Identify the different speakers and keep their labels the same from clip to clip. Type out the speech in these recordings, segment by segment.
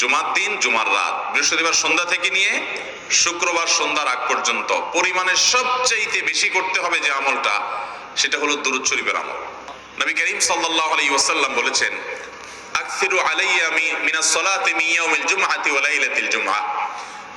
Speaker 1: জুমার দিন, জুমার রাত। বৃহস্পতিবার সন্ধ্যা থেকে নিয়ে শুক্রবার সন্ধ্যার আগ পর্যন্ত পরিমাণে সবচাইতে বেশি করতে হবে যে আমলটা, সেটা হলো দুরুদ শরীফের আমল। নবী করিম সাল্লাহ আলাইহি ওয়াসাল্লাম বলেছেন, আকসিরু আলাইয়া মিনাস সালাতি ইয়াউমিল জুমআতি ওয়া লাইলাতিল জুমআ।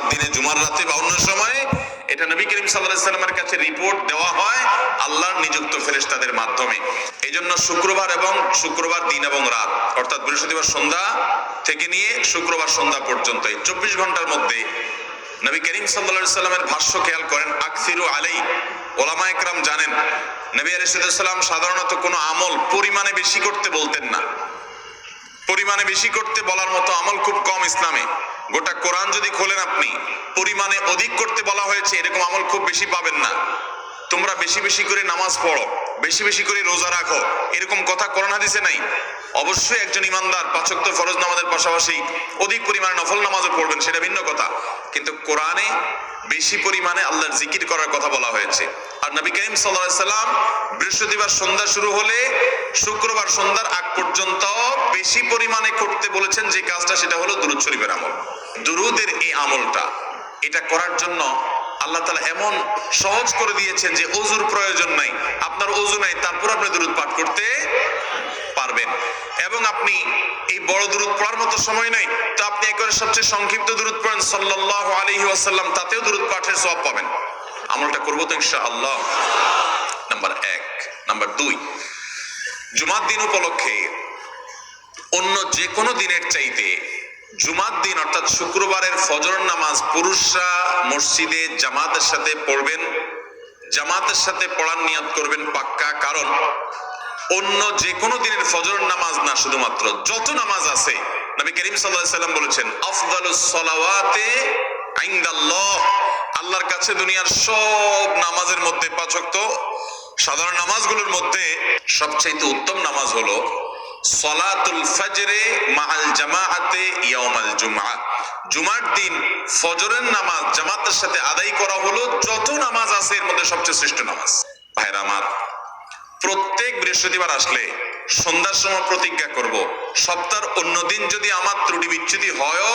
Speaker 1: জুমার দিনে জুমার রাতে বা অন্য সময়ে এটা নবী করিম সাল্লামের কাছে রিপোর্ট দেওয়া হয় আল্লাহর নিযুক্ত ফেরেশতাদের মাধ্যমে। এই জন্য শুক্রবার এবং শুক্রবার দিন এবং রাত, অর্থাৎ বৃহস্পতিবার সন্ধ্যা থেকে নিয়ে শুক্রবার সন্ধ্যা পর্যন্ত এই চব্বিশ ঘণ্টার মধ্যে নবী করিম সাল্লা সাল্লামের ভাষ্য খেয়াল করেন, আকসিরু আলাই, ওলামা একরাম জানেন, নবী আলাইসাল্লাম সাধারণত কোনো আমল পরিমাণে বেশি করতে বলতেন না। পরিমাণে বেশি করতে বলার মতো আমল খুব কম ইসলামে। গোটা কোরআন যদি খোলেন আপনি, পরিমাণে অধিক করতে বলা হয়েছে, এরকম আমল খুব বেশি পাবেন না। তোমরা বেশি বেশি করে নামাজ পড়ো, বেশি বেশি করে রোজা রাখো, এরকম কথা কোরআন হাদিসে নাই। অবশ্যই একজন ইমানদার পাচক ফরজ নামাজের পাশাপাশি অধিক পরিমাণে নফল নামাজও পড়বেন, সেটা ভিন্ন কথা। কিন্তু কোরআনে বেশি পরিমাণে আল্লাহর জিকির করার কথা বলা হয়েছে। আর নবী করিম সাল্লাম বৃহস্পতিবার সন্ধ্যা শুরু হলে শুক্রবার সন্ধ্যার আগ পর্যন্ত বেশি পরিমাণে করতে বলেছেন যে কাজটা সেটা হলো দুরুদ শরীফের আমল। দুরুদের এই আমলটা, এটা করার জন্য আল্লাহ তালা এমন সহজ করে দিয়েছেন যে অজুর প্রয়োজন নাই। আপনার অজু নাই, তারপর আপনি দূরত পাঠ করতে পারবেন। এবং আপনি এই বড় দূরত পড়ার মতো সময় নাই, তো আপনি একবারে সবচেয়ে সংক্ষিপ্ত দূরত পড়েন সাল্লাহ আলহি আসাল্লাম তাতেও দূরত পাঠের সব পাবেন। আমলটা করব তো ইনশা আল্লাহ নাম্বার এক। নাম্বার দুই, জুমার দিন উপলক্ষে অন্য যে কোনো দিনের চাইতে জুমার দিন, অর্থাৎ শুক্রবারের ফজর নামাজ পুরুষরা মসজিদে জামাতের সাথে পড়বেন, জামাতের সাথে পড়ার নিয়ত করবেন পাক্কা। কারণ অন্য যে কোনো দিনের ফজর নামাজ না শুধুমাত্র, যত নামাজ আছে, নবী করিম সাল্লাল্লাহু সাল্লাম বলেছেন, আফদালুস সালাওয়াতে আল্লাহর কাছে দুনিয়ার সব নামাজের মধ্যে পাচক সাধারণ নামাজগুলোর মধ্যে সবচাইতে উত্তম নামাজ হলো আদায় করা হলো যত নামাজ আছে এর মধ্যে সবচেয়ে শ্রেষ্ঠ নামাজ। প্রত্যেক বৃহস্পতিবার আসলে সন্ধ্যার সময় প্রতিজ্ঞা করব, সপ্তাহের অন্য দিন যদি আমার ত্রুটি বিচ্ছুতি হয়ও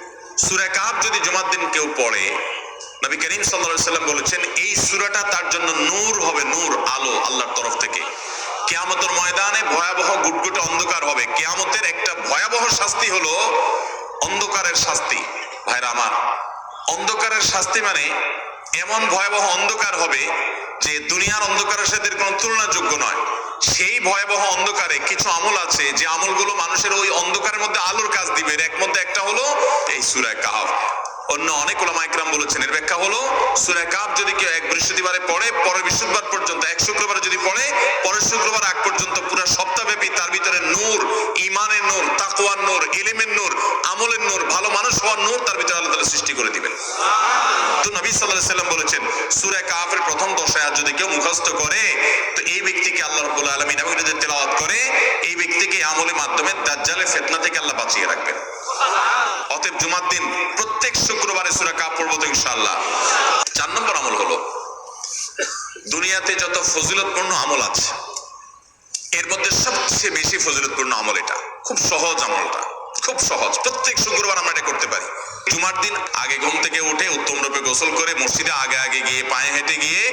Speaker 1: সুরে কাহাব যদি জুমার দিন কেউ পড়ে, নবী করিম বলেছেন, এই সূরাটা তার জন্য নূর হবে, নূর, আলো আল্লাহর তরফ থেকে। ময়দানে ভয়াবহ গুটগুটে অন্ধকার হবে। একটা ভয়াবহ শাস্তি হলো অন্ধকারের শাস্তি। ভাইরা আমার, অন্ধকারের শাস্তি মানে এমন ভয়াবহ অন্ধকার হবে যে দুনিয়ার অন্ধকারের সাথে কোনো তুলনাযোগ্য নয়। সেই ভয়াবহ অন্ধকারে কিছু আমল আছে, যে আমলগুলো মানুষের ওই অন্ধকারের মধ্যে আলোর কাজ দিবে। এর এক মধ্যে একটা হলো সুরায় কাহাব অন্য অনেক ওলামা একরাম বলেছেন, এর ব্যাখ্যা হলো, সুরায় কাহাব যদি কেউ এক বৃহস্পতিবারে পড়ে, পরের বৃহস্পতিবার পর্যন্ত, এক শুক্রবারে যদি পড়ে, পরের শুক্রবার আগ পর্যন্ত পুরো সপ্তাহব্যাপী তার ভিতরে নূর ইমানের নূর, তাকওয়ার নূর, ইলিমের নূর, আমলের নূর, ভালো মানুষ হওয়ার নূর তার ভিতরে আল্লাহ তাআলা সৃষ্টি করে দিবেন। তো নবী সাল্লাল্লাহু আলাইহি সাল্লাম বলেছেন সূরা কাহফের প্রথম দশ আয়াত যদি কেউ মুখস্থ করে তো এই ব্যক্তিকে আল্লাহ রাব্বুল আলামিন এবং যদি তেলাওয়াত করে এই ব্যক্তিকে এই আমলের মাধ্যমে দাজ্জালের ফিতনা থেকে আল্লাহ বাঁচিয়ে রাখবেন অতএব জুমার দিন প্রত্যেক শুক্রবারে সুরা কাপ পড়ব তো ইনশাল্লাহ চার নম্বর আমল হলো, দুনিয়াতে যত ফজিলতপূর্ণ আমল আছে, এর মধ্যে সবচেয়ে বেশি ফজিলতপূর্ণ আমল এটা, খুব সহজ আমলটা। খুব সহজ। প্রত্যেক শুক্রবার আমরা এটা করতে পারি। জুমার দিন আগে ঘুম থেকে উঠে উত্তম রূপে গোসল করে মসজিদে আগে আগে গিয়ে পায়ে হেঁটে গিয়ে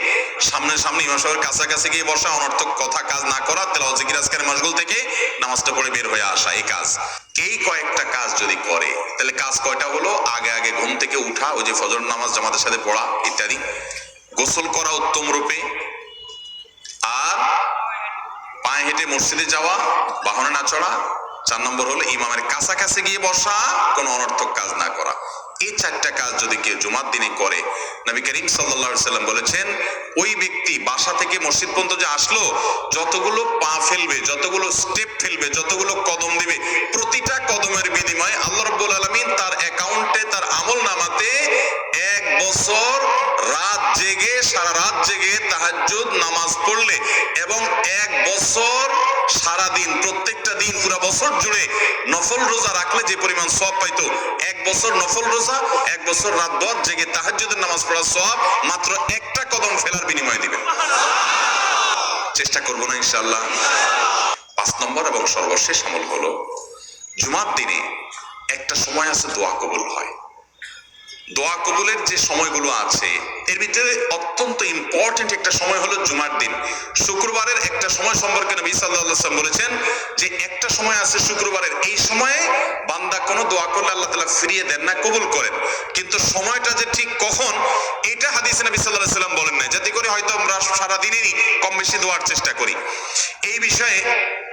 Speaker 1: সামনে সামনে ইমাম সাহেবের কাছাকাছি গিয়ে বসা, অনর্থক কথা, কাজ না করা, তেলাওয়াত, জিকির, আজকের মশগুল থেকে নামাজটা পড়ে বের হয়ে আসা এই কাজ। এই কয়েকটা কাজ যদি করে, তাহলে কাজ কয়টা হলো? আগে আগে ঘুম থেকে উঠা, ওই যে ফজর নামাজ, জামাতের সাথে পড়া, ইত্যাদি। গোসল করা উত্তম রূপে। আর পায়ে হেঁটে মসজিদে যাওয়া, বাহনে না চড়া চার নম্বর হলো, ইমামের কাছাকাছি গিয়ে বসা, কোনো অনর্থক কাজ না করা। এই চারটা কাজ যদি কেউ জুমার দিনে করে, নবী করিম আলাইহি সাল্লাম বলেছেন, ওই ব্যক্তি বাসা থেকে মসজিদ পর্যন্ত যে আসলো, যতগুলো পা ফেলবে, যতগুলো স্টেপ ফেলবে, যতগুলো কদম দিবে, প্রতিটা কদমের বিনিময়ে আল্লাহ রাব্বুল আলামিন তার অ্যাকাউন্টে তার আমল নামাতে বছর রাত জেগে, সারা রাত জেগে তাহাজ্জুদ, নামাজ পড়লে এবং এক বছর সারা দিন, প্রত্যেকটা দিন পুরা বছর জুড়ে নফল রোজা রাখলে যে পরিমাণ সব পাইতো, এক বছর নফল রোজা, এক বছর রাত দর জেগে তাহাজ্জুদের নামাজ পড়ার সব মাত্র একটা কদম ফেলার বিনিময়ে দিবেন চেষ্টা করব না, ইনশাআল্লাহ। পাঁচ নম্বর এবং সর্বশেষ আমল হলো, জুমার দিনে একটা সময় আছে দোয়া কবুল হয়। দোয়া কবুলের যে সময়গুলো আছে, এর ভিতরে অত্যন্ত ইম্পর্টেন্ট একটা সময় হলো জুমার দিন। শুক্রবারের একটা সময় সম্পর্কে নবী ওয়াসাল্লাম বলেছেন যে একটা সময় আছে শুক্রবারের, এই সময়ে বান্দা কোনো দোয়া করলে আল্লাহ তাআলা ফিরিয়ে দেন না, কবুল করেন। কিন্তু সময়টা যে ঠিক কখন, এটা হাদিসে নবী সাল্লাল্লাহু আলাইহি ওয়াসাল্লাম বলেন না যাতে করে হয়তো আমরা সারা দিনেরই কম বেশি দোয়ার চেষ্টা করি। এই বিষয়ে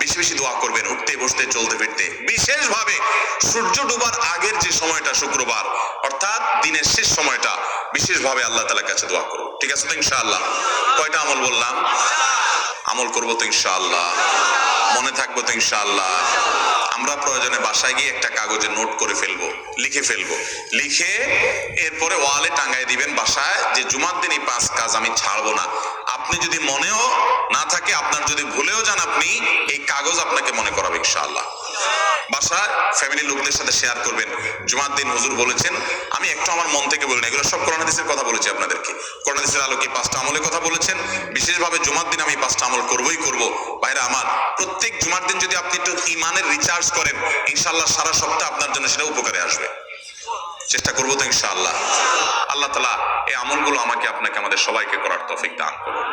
Speaker 1: বেশি বেশি দোয়া করবেন, উঠতে বসতে, চলতে ফিরতে। বিশেষভাবে সূর্য ডুবার আগের যে সময়টা শুক্রবার, অর্থাৎ দিনের শেষ সময়টা, বিশেষভাবে আল্লাহ তালার কাছে দোয়া করব ঠিক আছে তো ইনশাআল্লাহ? কয়টা আমল বললাম? আমল করব তো ইনশাআল্লাহ। মনে থাকব তো ইনশাআল্লাহ। আমরা প্রয়োজনে বাসায় গিয়ে একটা কাগজে নোট করে ফেলব, লিখে ফেলব। লিখে এরপরে ওয়ালে টাঙ্গাই দিবেন বাসায় যে, জুমার দিন এই পাঁচ কাজ আমি ছাড়বো না। আপনি যদি মনেও না থাকে, আপনার যদি ভুলেও যান আপনি, এই কাগজ আপনাকে মনে করাবে ইনশাআল্লাহ। বাসায় ফ্যামিলি লোকদের সাথে শেয়ার করবেন। জুমার দিন হুজুর বলেছেন, আমি একটু আমার মন থেকে বলিনি এগুলো সব করোনা হাদিসের কথা বলেছি আপনাদেরকে। করোনা হাদিসের আলোকে পাঁচটা আমলের কথা বলেছেন, বিশেষভাবে জুমার দিন আমি পাঁচটা আমল করবই করব। বাইরে আমার, প্রত্যেক জুমার দিন যদি আপনি একটু ইমানের রিচার্জ করেন, ইনশাআল্লাহ সারা সপ্তাহ আপনার জন্য সেটা উপকারে আসবে। চেষ্টা করব তো ইনশাআল্লাহ। আল্লাহ তালা এই আমলগুলো আমাকে, আপনাকে, আমাদের সবাইকে করার তফিক দান করুন।